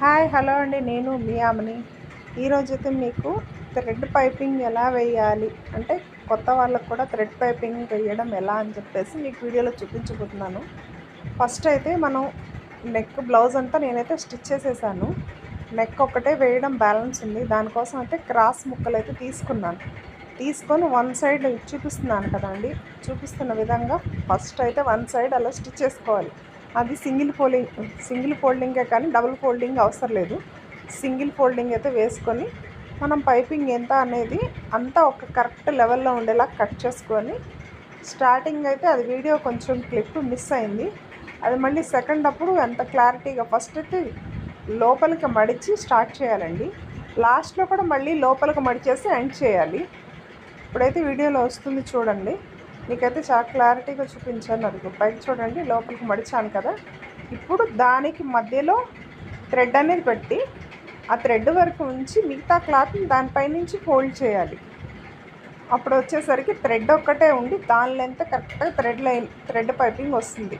Hi hello అండి. నేను మీ ఈరోజైతే ఈరోజు అయితే మీకు థ్రెడ్ పైపింగ్ ఎలా వేయాలి? అంటే కొత్త వాళ్ళకు కూడా థ్రెడ్ పైపింగ్ వేయడం ఎలా అని చెప్పేసి మీకు వీడియోలో చూపించబోతున్నాను. ఫస్ట్ అయితే మనం నెక్ బ్లౌజ్ అంతా నేనైతే స్టిచ్ చేసేసాను. నెక్ ఒక్కటే వేయడం బ్యాలెన్స్ ఉంది. దానికోసం అయితే క్రాస్ ముక్కలు అయితే తీసుకున్నాను. తీసుకొని వన్ సైడ్ చూపిస్తున్నాను కదండి. చూపిస్తున్న విధంగా ఫస్ట్ అయితే వన్ సైడ్ అలా స్టిచ్ చేసుకోవాలి. అది సింగిల్ ఫోల్డింగ్ సింగిల్ ఫోల్డింగే కానీ డబుల్ ఫోల్డింగ్ అవసరం లేదు. సింగిల్ ఫోల్డింగ్ అయితే వేసుకొని మనం పైపింగ్ ఎంత అనేది అంతా ఒక కరెక్ట్ లెవెల్లో ఉండేలా కట్ చేసుకొని స్టార్టింగ్ అయితే అది వీడియో కొంచెం క్లిప్ మిస్ అయింది. అది మళ్ళీ సెకండ్ అప్పుడు ఎంత క్లారిటీగా ఫస్ట్ అయితే లోపలికి మడిచి స్టార్ట్ చేయాలండి. లాస్ట్లో కూడా మళ్ళీ లోపలికి మడిచేసి ఎండ్ చేయాలి. ఇప్పుడైతే వీడియోలో వస్తుంది చూడండి. నీకైతే చాలా క్లారిటీగా చూపించాను అది పైకి చూడండి లోపలికి మడిచాను కదా. ఇప్పుడు దానికి మధ్యలో థ్రెడ్ అనేది పెట్టి ఆ థ్రెడ్ వరకు ఉంచి మిగతా క్లాత్ని దానిపై నుంచి ఫోల్డ్ చేయాలి. అప్పుడు వచ్చేసరికి థ్రెడ్ ఒక్కటే ఉండి దాని లెంత్ కరెక్ట్గా థ్రెడ్ లైన్ థ్రెడ్ పైపింగ్ వస్తుంది.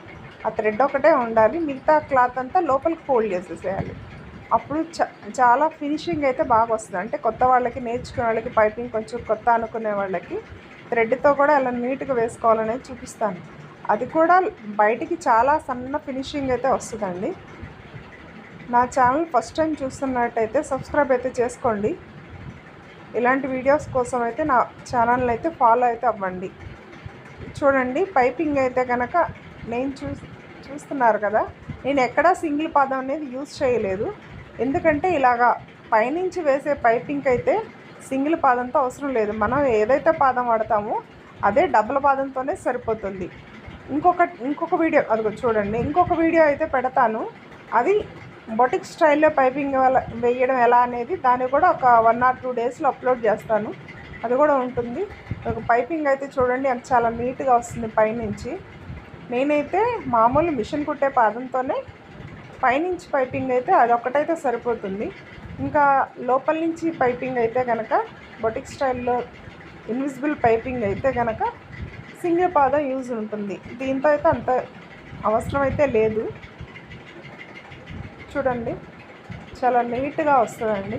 ఆ థ్రెడ్ ఒకటే ఉండాలి మిగతా క్లాత్ అంతా లోపలికి ఫోల్డ్ చేసేసేయాలి. అప్పుడు చ చాలా ఫినిషింగ్ అయితే బాగా వస్తుంది. అంటే కొత్త వాళ్ళకి నేర్చుకునే వాళ్ళకి పైపింగ్ కొంచెం కొత్త అనుకునే వాళ్ళకి థ్రెడ్తో కూడా అలా నీట్గా వేసుకోవాలనేది చూపిస్తాను. అది కూడా బయటికి చాలా సన్న ఫినిషింగ్ అయితే వస్తుందండి. నా ఛానల్ ఫస్ట్ టైం చూస్తున్నట్టయితే సబ్స్క్రైబ్ అయితే చేసుకోండి. ఇలాంటి వీడియోస్ కోసం అయితే నా ఛానల్ అయితే ఫాలో అయితే అవ్వండి. చూడండి పైపింగ్ అయితే కనుక నేను చూ చూస్తున్నారు కదా నేను ఎక్కడా సింగిల్ పాదం అనేది యూజ్ చేయలేదు. ఎందుకంటే ఇలాగా పైనుంచి వేసే పైపింగ్ అయితే సింగిల్ పాదంతో అవసరం లేదు. మనం ఏదైతే పాదం వాడతామో అదే డబుల్ పాదంతోనే సరిపోతుంది. ఇంకొక ఇంకొక వీడియో అదిగో చూడండి. ఇంకొక వీడియో అయితే పెడతాను. అది బొటిక్ స్టైల్లో పైపింగ్ వేయడం ఎలా అనేది దాన్ని కూడా ఒక వన్ ఆర్ టూ డేస్లో అప్లోడ్ చేస్తాను. అది కూడా ఉంటుంది. ఒక పైపింగ్ అయితే చూడండి. అది చాలా నీట్గా వస్తుంది పైనుంచి. నేనైతే మామూలు మిషన్ కుట్టే పాదంతోనే పైనుంచి పైపింగ్ అయితే అదొక్కటైతే సరిపోతుంది. ఇంకా లోపల నుంచి పైపింగ్ అయితే కనుక బొటిక్ స్టైల్లో ఇన్విజిబుల్ పైపింగ్ అయితే కనుక సింగిల్ పాదం యూజ్ ఉంటుంది. దీంతో అయితే అంత అవసరం అయితే లేదు. చూడండి చాలా నీట్గా వస్తుందండి.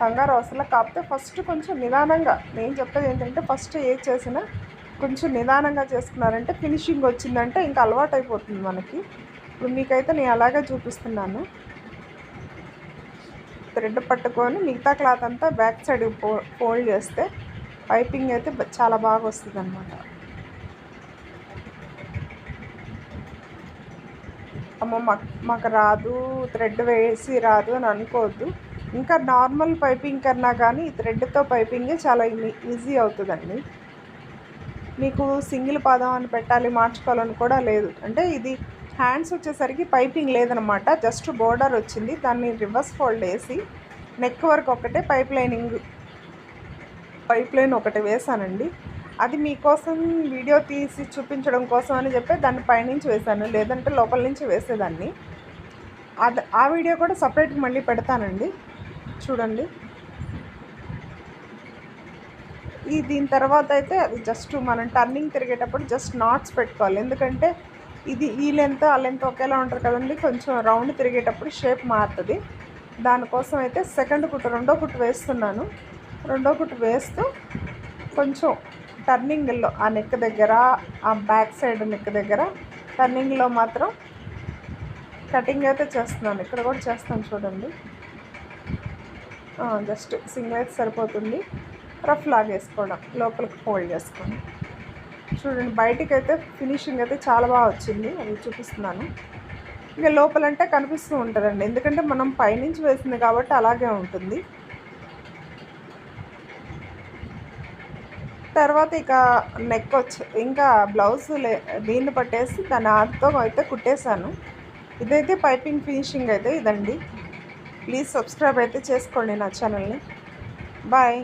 కంగారు అవసరం కాకపోతే ఫస్ట్ కొంచెం నిదానంగా నేను చెప్పేది ఏంటంటే ఫస్ట్ ఏ చేసినా కొంచెం నిదానంగా చేసుకున్నారంటే ఫినిషింగ్ వచ్చిందంటే ఇంకా అలవాటు అయిపోతుంది మనకి. ఇప్పుడు మీకైతే నేను అలాగే చూపిస్తున్నాను. థ్రెడ్ పట్టుకొని మిగతా క్లాత్ అంతా బ్యాక్ సైడ్ ఫోల్డ్ చేస్తే పైపింగ్ అయితే చాలా బాగా వస్తుంది అనమాట అమ్మ మాకు మాకు రాదు థ్రెడ్ వేసి రాదు అని అనుకోవద్దు. ఇంకా నార్మల్ పైపింగ్ కన్నా కానీ థ్రెడ్తో పైపింగే చాలా ఈజీ అవుతుందండి. మీకు సింగిల్ పాదం అని పెట్టాలి మార్చుకోవాలని కూడా లేదు. అంటే ఇది హ్యాండ్స్ వచ్చేసరికి పైపింగ్ లేదనమాట జస్ట్ బోర్డర్ వచ్చింది. దాన్ని రివర్స్ ఫోల్డ్ వేసి నెక్ వర్క్ ఒకటే పైప్ లైనింగ్ పైప్ లైన్ ఒకటి వేసానండి అది మీకోసం వీడియో తీసి చూపించడం కోసం అని చెప్పి దాన్ని పైనుంచి వేసాను లేదంటే లోపల నుంచి వేసేదాన్ని. అది ఆ వీడియో కూడా సపరేట్గా మళ్ళీ పెడతానండి. చూడండి. ఈ దీని తర్వాత అయితే అది జస్ట్ మనం టర్నింగ్ తిరిగేటప్పుడు జస్ట్ నాట్స్ పెట్టుకోవాలి. ఎందుకంటే ఇది ఈ లెంత్ ఆ లెంత్ ఒకేలా ఉంటుంది కదండి. కొంచెం రౌండ్ తిరిగేటప్పుడు షేప్ మారుతుంది. దానికోసం అయితే సెకండ్ కుట్టు రెండో కుట్టు వేస్తున్నాను. రెండో కుట్టు వేస్తూ కొంచెం టర్నింగ్లో ఆ నెక్ దగ్గర ఆ బ్యాక్ సైడ్ నెక్ దగ్గర టర్నింగ్లో మాత్రం కటింగ్ అయితే చేస్తున్నాను. ఇక్కడ కూడా చేస్తాను చూడండి. జస్ట్ సింగిల్ అయితే సరిపోతుంది. రఫ్ లాగేసుకోవడం లోపలికి ఫోల్డ్ చేసుకోండి చూడండి బయటికి అయితే ఫినిషింగ్ అయితే చాలా బాగా వచ్చింది. అది చూపిస్తున్నాను. ఇంకా లోపలంటే కనిపిస్తూ ఉంటుందండి. ఎందుకంటే మనం పైనుంచి వేసింది కాబట్టి అలాగే ఉంటుంది. తర్వాత ఇక నెక్ వచ్చి ఇంకా బ్లౌజ్ లే దీన్ని పట్టేసి దాని ఆర్తో అయితే కుట్టేశాను. ఇదైతే పైపింగ్ ఫినిషింగ్ అయితే ఇదండి. ప్లీజ్ సబ్స్క్రైబ్ అయితే చేసుకోండి నా ఛానల్ని బాయ్